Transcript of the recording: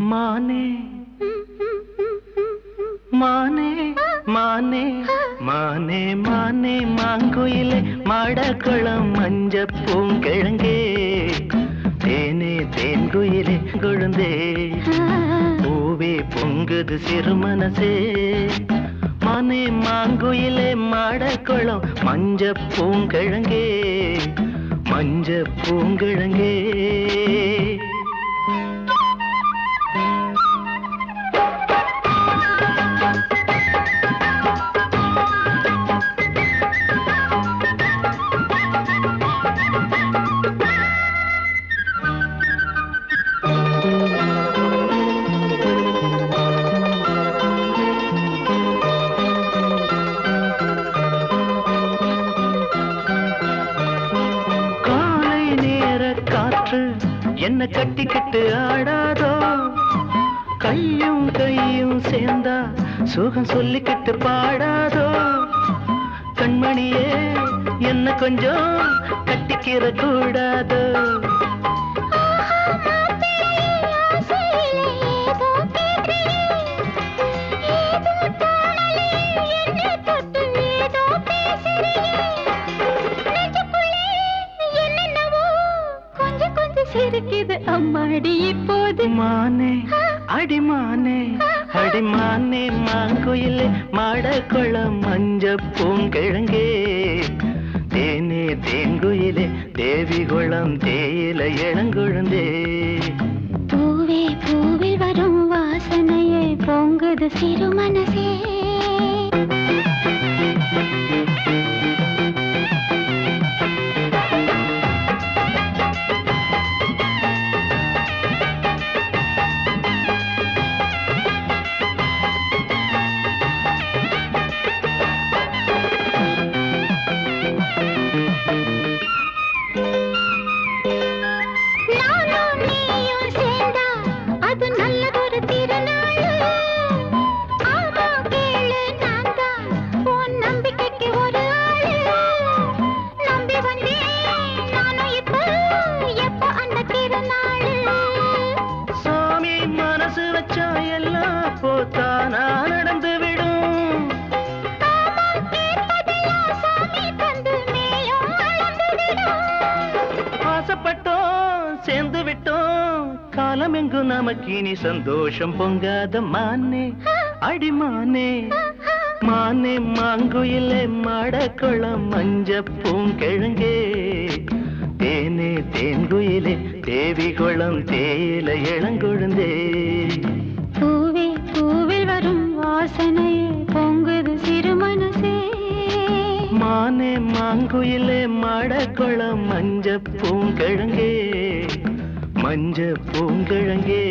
माने माने माने माने தன மாடக்குளம் மஞ்ச பூங்கிழங்கே. தேனே தேன் குயிலே கொழுந்தே. பூவே பொங்குது சிறுமனசே மானே மாங்குயிலே மாடக்குளம் மஞ்ச பூங்கிழங்கே. மஞ்ச பூங்கிழங்கே. என்ன கட்டிக்கிட்டு ஆடாதோ? கையும் கையும் சேர்ந்தா சுகம் சொல்லிக்கிட்டு பாடாதோ? கண்மணியே என்ன கொஞ்சம் கட்டிக்கிற கூடாதோ? சிரிக்குது அம்மாடி இப்போது. மானே அடிமானே அடிமானே மாங்குயிலே மாடக்குளம் மஞ்ச பூங்கிழங்கே. தேனே தேன்குயிலே தேவி குளம் தேயில இளங்குழுந்தே. பூவே பூவில் வரும் வாசனையே பொங்குது சிறு மனசே. காலம் எங்கும் நமக்கு இனி சந்தோஷம் பொங்காத மானே? அடிமானே மானே மாங்குயிலே மாடக்குளம் மஞ்ச பூங்கிழங்கே தேனே தேன்குயிலே தேவி குளம் தேயில இளங்குழுந்தே பூவே பூவில் வரும் வாசனையே பொங்குது சிறு மனசே மானே மாங்குயிலே மாடக்குளம் மஞ்ச பூங்கிழங்கே மஞ்ச பூங்கிழங்கே.